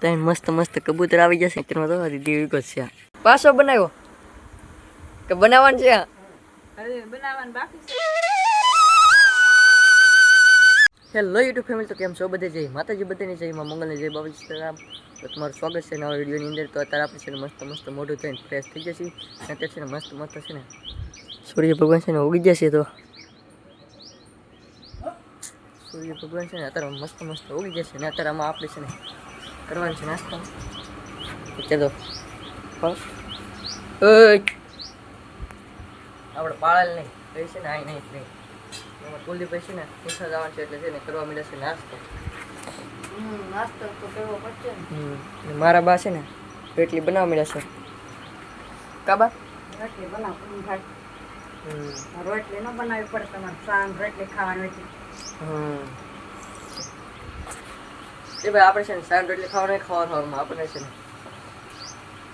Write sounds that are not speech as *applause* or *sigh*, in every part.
ત્યાં મસ્ત મસ્ત કબૂતર આવી જશે. તેમાં તો દીદી વિગત છે. પાછો બનાવ્યો? કે બનાવવાનું છે? હેલો યુટ્યુબ ફેમિલી તો કેમ છો? બધે જય માતાજી બધાની જય માં મંગલને જય બાબા સીતારામ તો તમારું સ્વાગત છે નવા વિડીયોની અંદર. તો અત્યારે આપણે છે ને મસ્ત મસ્ત મોઢું થઈને ફ્રેશ થઈ જશે. અને અત્યારે છે ને મસ્ત મસ્ત છે ને સૂર્ય ભગવાન છે ને ઉગી જશે તો. સૂર્ય ભગવાન છે ને અત્યારે મસ્ત મસ્ત ઉગી જશે ને અત્યારે આમાં આપણે છે ને કરવાનું છે નાસ્તો. ચલો આપણે પાળેલ નહીં કઈ છે ને આઈ નહીં નહીં. એમાં કુલદીપ છે ને પૂછા જવાનું છે એટલે છે ને કરવા મળે છે નાસ્તો. નાસ્તો તો કરવો પડશે ને. મારા બા છે ને રોટલી બનાવવા મળ્યા છે. કાબા રોટલી બનાવ રોટલી ન બનાવવી પડે તમારે સાંજ રોટલી ખાવાની છે. હમ એ ભાઈ આપણે છે ને સાંજ રોટલી ખાવાનું હોય આપણે છે ને.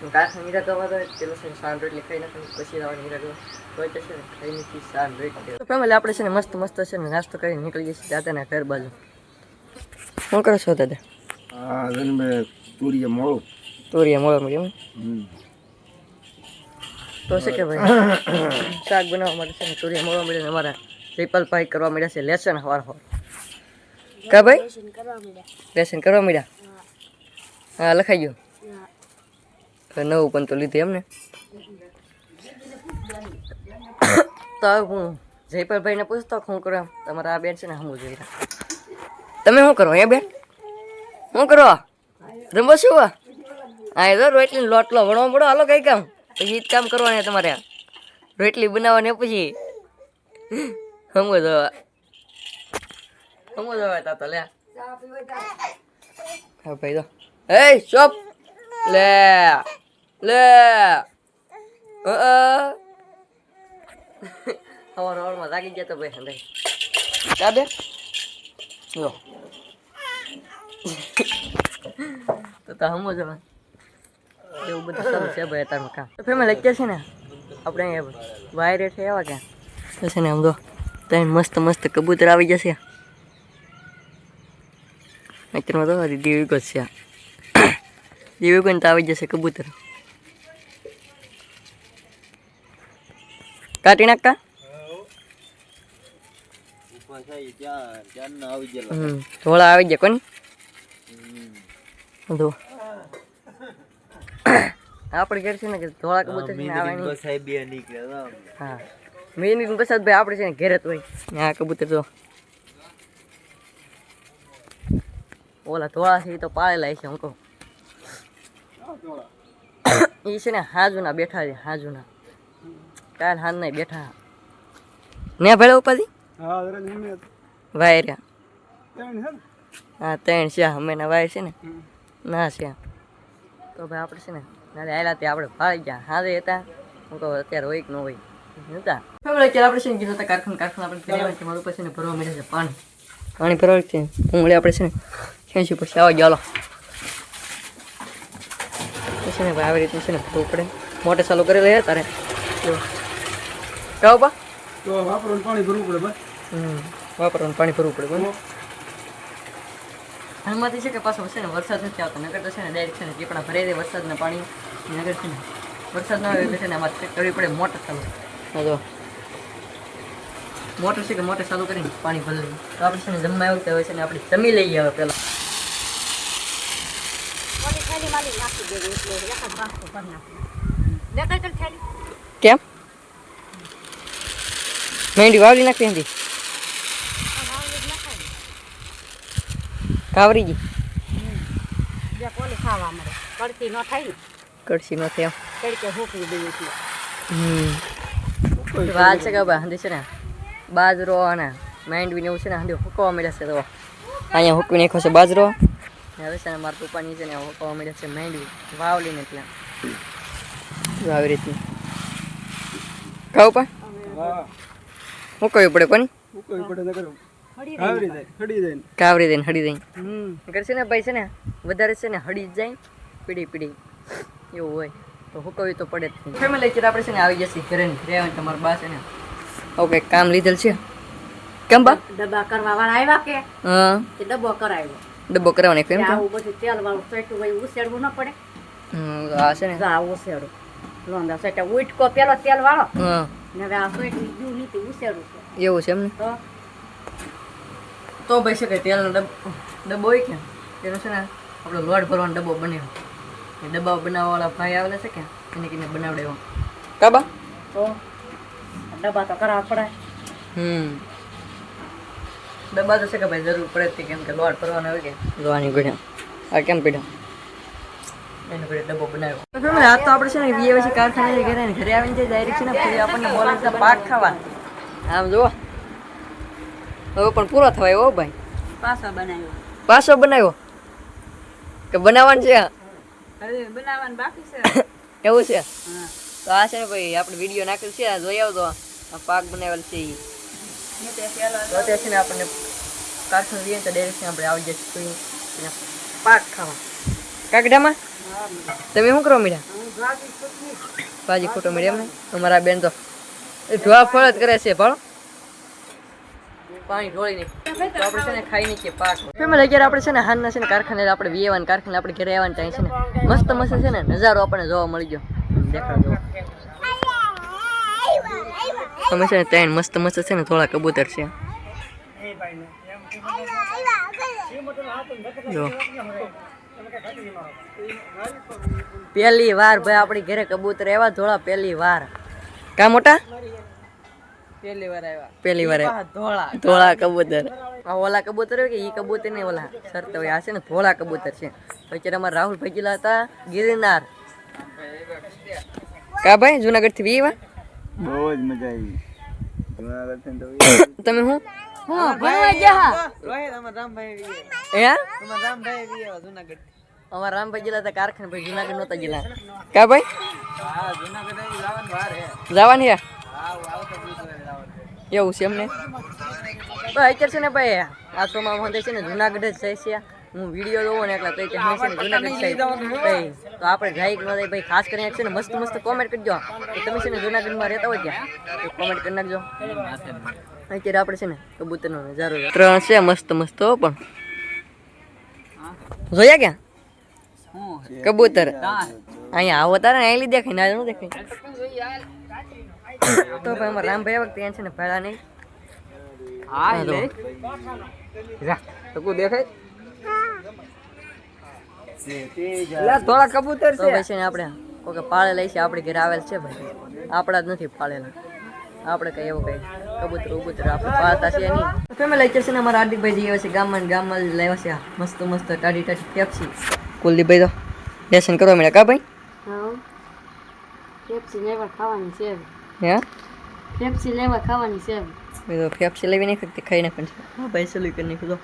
કાંઠા નીરા ગવા તો પેલો છે ને સાંજ રોટલી ખાઈ નાખે પછી આવવાની નીરા કરવા તો છે ને ખાઈ નથી સાંજ રોટલી. ફેમિલી આપણે છે ને મસ્ત મસ્ત છે ને નાસ્તો કરીને નીકળી જઈશું દાદાના ઘર બાજુ. શું કરો છો દાદા? હા જન્મે તુરીએ મોળું. તોરિયા મોળો મળ્યો તો છે કે ભાઈ? *coughs* શાક બનાવવા માટે છે ને તોરિયા મોળો મળીને અમારા. ટ્રિપલ પાઈ કરવા મળ્યા છે. લેસન હવાર હવાર. કા ભાઈ? લેસન કરવા મળ્યા હા લખાઈ ગયું નવું પણ તો લીધું એમને. તો હું જયપાલભાઈને પૂછતો શું કરો તમારા આ બેન છે ને હમું જોઈ તમે શું કરો એ બેન? શું કરો? રમો શું આ હા એ તો રોટલી લોટલો વણવા પડો હાલો કઈ કામ. પછી જ કામ કરવાનું તમારે. રોટલી બનાવવાની પછી. હમું જોવા હમું જોવા તા તો લે હા ભાઈ તો એ શોપ લે લે અ હવાર હવારમાં જાગી ગયા તો ભાઈ હંદે કા બે લો તો તો હમો જવા એવું બધું સારું છે ભાઈ અત્યારમાં કામ તો ફેમિલી અત્યારે છે ને આપણે અહીંયા વાયર હેઠે આવ્યા ક્યાં તો છે ને આમ તો મસ્ત મસ્ત કબૂતર આવી જશે તો દીદી છે દીવી તો આવી જશે કબૂતર કાટી નાખતા ધોળા આવી ગયા કોની જો આપણે ઘેર છે ને કે ધોળા કબૂતર આવે નહીં હા મેં ની પ્રસાદ ભાઈ આપણે છે ને ઘેર હોય. આ કબૂતર તો ઓલા ધોળા છે એ તો પાળેલા છે હું કહું. એ છે ને હાજુના બેઠા છે હાજુના. કાલ હાજ નહીં બેઠા. ને ભેળા ઉપાધી? વાયર્યા હા ત્રણ છે અમે ના વાયર છે ને. ના છે. તો ભાઈ આપણે છે ને નાલે આવેલા તે આપણે ફાળી ગયા. હાજે હતા. હું કહું અત્યારે હોય કે ન હોય. હતા ફેમિલી અત્યારે આપણે છે ને કીધું હતા કારખાન કારખાન આપણે ફેરવ્યા છે મારું પછી ને ભરવા મળે છે પાણી પાણી ભરવા છે ભૂંગળી આપણે છે ને ખેંચી પછી આવા ગયા પછી ને ભાઈ આવી રીતનું છે ને ભરવું પડે મોટર ચાલુ કરી લઈએ તારે કહો બા તો વાપરવાનું પાણી ભરવું પડે બસ હમ વાપરવાનું પાણી ભરવું પડે બરાબર હાલમાંથી છે કે પાછો છે ને વરસાદ નથી આવતો નગર તો છે ને ડાયરેક્ટ છે ને ટીપણા ભરાઈ દે વરસાદના પાણી નગર છે ને વરસાદ ના આવે એટલે છે ને આમાં ચેક કરવી પડે મોટર ચાલુ જો. મોટર છે કે મોટર ચાલુ કરીને પાણી ભરી લઈએ તો આપણે છે ને જમવા આવ્યું હોય છે ને આપણે જમી લઈએ હવે પહેલાં. કેમ? મેંડી વાવલી નાખી હતી. આમ આવી જ નખાય ને. મળે. કડકી ન થાય તડકે હૂકવી દેવી એટલે. હમ. વાત છે કે ભાઈ હાંધી છે ને બાજરો અને માંડવી ને એવું છે ને હાંધી હુકવા મળે છે તો. અહીંયા હુકવી નાખ્યો છે બાજરો. હવે છે ને મારા પપ્પાની છે ને હુકવા મળે છે માંડવી વાવલી ને એટલે. આવી રીતની ખાવ પા? હુકવી પડે કોની? હળી કાવરી દઈને. હડી નકર છે ને ભાઈ છે ને વધારે છે ને હળી જાય પીડી પીડી એવું હોય. તો હુકવી તો પડે જ ફેમિલી લેક્ચર આપણે છે ને આવી જશે ઘરે ને ઘરે આવે તમારા બા છે ને ઓકે કામ લીધેલ છે? કેમ બા? ડબ્બા કરવા વાળા આવ્યા કે? હા. કે ડબ્બો કરાવ્યો? ડબ્બો કરાવવાનો કેમ કે આવું બધું તેલ વાળું સેટું હોય ઉસેડવું ન પડે. હમ, આ છે ને. આ ઉસેડું લોંદા સેટ ઉટકો પેલો તેલ વાળો હા. ને હવે આ સેટું બીજું નીતિ ઉસેડું છે. એવું છે એમ ને? તો? તો ભાઈ શકે તેલનો ડબ્બો ડબ્બો હોય કે? તેનો છે ને આપણો લોટ ભરવાનો ડબ્બો બન્યો. એ ડબ્બા બનાવવાવાળા ભાઈ આવેલા છે કે? એને કીને બનાવડાવ્યો કાબા? તો ડબ્બા તો કરાવવા પડે. હમ. ડબ્બા તો છે કે ભાઈ જરૂર પડે તે કેમ કે લોટ ભરવાનો હોય કે. લોવાની ગણ્યા આ કેમ પીડ્યા? એનો ઘરે ડબ્બો બનાવ્યો. તો ફેમિલી આજ તો આપણે છે ને વીએ પછી કારખાને ઘરે આવીને જે ડાયરેક્ટ છે ને ફરી આપણને બોલાવતા પાક ખાવા. આમ જુઓ. હવે પણ પૂરો થવાય હો ભાઈ. પાછો બનાવ્યો. પાછો બનાવ્યો? કે બનાવવાનું છે? બનાવવાનું બાકી છે. *coughs* એવું છે? તો આ છે ને ભાઈ આપણે વીડિયો નાખેલ છે જોઈ આવતો પાક બનાવેલ છે એ તો અત્યારે છે ને આપણને કારખાનું લઈએ તો ડાયરેક્ટ આપણે આવી જશે કોઈ પાક ખાવા. કાકડામાં તમે શું કરો મીડા ભાજી ખોટો મીડિયા ને અમારા બેન તો એ ઢોળા ફળ જ કરે છે પણ પાણી ઢોળી નહીં આપણે છે ને ખાઈ નીચે પાક. ફેમિલી અત્યારે આપણે છે ને હાલના છે ને કારખાને આપણે વીએવાન કારખાને આપણે ઘરે આવવાનું ત્યાં છે ને. મસ્ત મસ્ત છે ને નજારો આપણને જોવા મળી ગયો. દેખાડો તમે છે ને ત્રણ મસ્ત મસ્ત છે ને થોડા કબૂતર છે. પહેલી વાર ભાઈ આપણી ઘરે કબૂતર એવા ધોળા પહેલી વાર. કા મોટા? પહેલી વાર આવ્યા. પહેલી વાર ધોળા ધોળા કબૂતર. આ ઓલા કબૂતર હોય કે ઈ કબૂતર ને ઓલા સર હોય. આ છે ને ધોળા કબૂતર છે. પછી અમારા રાહુલ ભાઈ ગયેલા હતા ગિરનાર. કા ભાઈ જુનાગઢથી વીવા બહુ જ મજા આવી. જુનાગઢ તો *coughs* તમે હું? હું ભણવા જા હે. અમારા રામભાઈ ગયેલા હતા કારખાને ભાઈ જુનાગઢ નહોતા ગયેલા. કા ભાઈ? જવાની હે. એવું છે એમને? તો અત્યારે છે ને ભાઈ આ સોમાં મને છે ને જુનાગઢ જ જાય છે. હું વીડિયો જોવો ને એટલે તો કે હું છે ને જુનાગઢ જાય. ભાઈ તો આપણે જાય ન થાય ભાઈ ખાસ કરીને છે ને મસ્ત મસ્ત કોમેન્ટ કરજો. કે તમે છે ને જુનાગઢમાં રહેતા હોય ક્યાં તો કોમેન્ટ કરી નાખજો. અત્યારે આપણે છે ને કબૂતરનો નજારો. ત્રણ છે મસ્ત મસ્ત પણ. જોયા ક્યાં? કબૂતર. અહીંયા આવો તારે અહીં દેખાય ન દેખાય. તો ભાઈ અમારા રામભાઈ વખતે ત્યાં છે ને ભેળા નહીં. હા લે. દેખાય. થોડા કબૂતર છે ભાઈ છે. ને આપણે કોકે પાળે લઈ છે આપણે ઘેર આવેલ છે ભાઈ. આપણા જ નથી પાળેલા. આપણે કઈ એવું કઈ કબૂતર ઉબૂતર આપણે પાળતા છે નહીં. ફેમિલી છે ને અમારા હાર્દિકભાઈ જઈએ છે ગામમાં ગામમાં લેવા લાવ્યા છે મસ્ત મસ્ત ટાઢી ટાઢી કેપ્સી. કુલદીપભાઈ તો લેસન કરવા મળ્યા કા ભાઈ? હા. કેપ્સી લેવા ખાવાની છે હે પેપ્સી લેવા ખાવાની છે મેં તો પેપ્સી લેવી નહીં શકતી ખાઈ નાખવાની હા ભાઈ સલું કરી નાખ્યું તો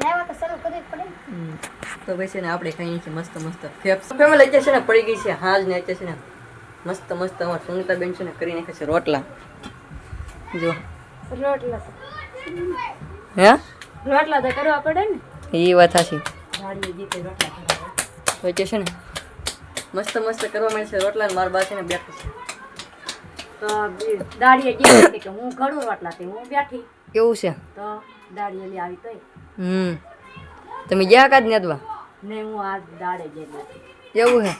લેવા તો શરૂ કરવી પડે હમ. તો ભાઈ છે ને આપણે ખાઈ નાખીએ મસ્ત મસ્ત ફેપ્સ ફેમિલી અત્યારે છે ને પડી ગઈ છે હાજ ને અત્યારે છે ને મસ્ત મસ્ત અમારા સુનિતા બેન છે ને કરી નાખે છે રોટલા જો રોટલા હે રોટલા તો કરવા પડે ને એ વાત સાચી રોટલા છે ને મસ્ત મસ્ત કરવા માંડે છે રોટલા ને મારા બા છે ને બેઠું છે તો બી- દાડીએ જીતે કે હું ઘડું રોટલા તે હું બેઠી. કેવું છે? તો દાડીએ લઈ આવી તોય. હમ. તમે ગયા કાજ નેદવા ને હું આ દાડે જઈ એવું હે?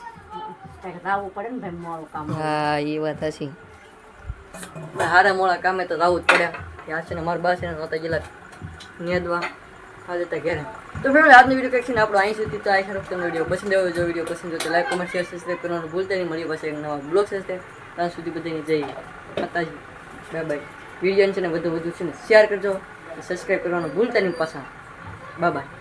કંઈક લાવવું પડે ને ભાઈ મોડું કામ હા એ વાત સાચી હારા મોડા કામે તો જવું જ પડે. ત્યાં છે ને મારા બા છે ને નહોતા ગયેલા. નેદવા. આજે તો ઘેરે. તો ફેમિલી આજનો વીડિયો કંઈક છે ને આપણો અહીં સુધી તો આ ખરાબ તમને વીડિયો પસંદ આવ્યો જો વીડિયો પસંદ આવ્યો તો લાઈક કમેન્ટ શેર સબસ્ક્રાઈબ કરવાનું ભૂલતા નહીં. મળી પાસે એક નવા બ્લોગ સાથે. ત્યાં સુધી બધાની જઈએ માતાજી, બાય બાય. વીડિયો છે ને વધુ વધુ છે ને શેર કરજો સબસ્ક્રાઈબ કરવાનું ભૂલતા નહીં પાછા. Bye bye.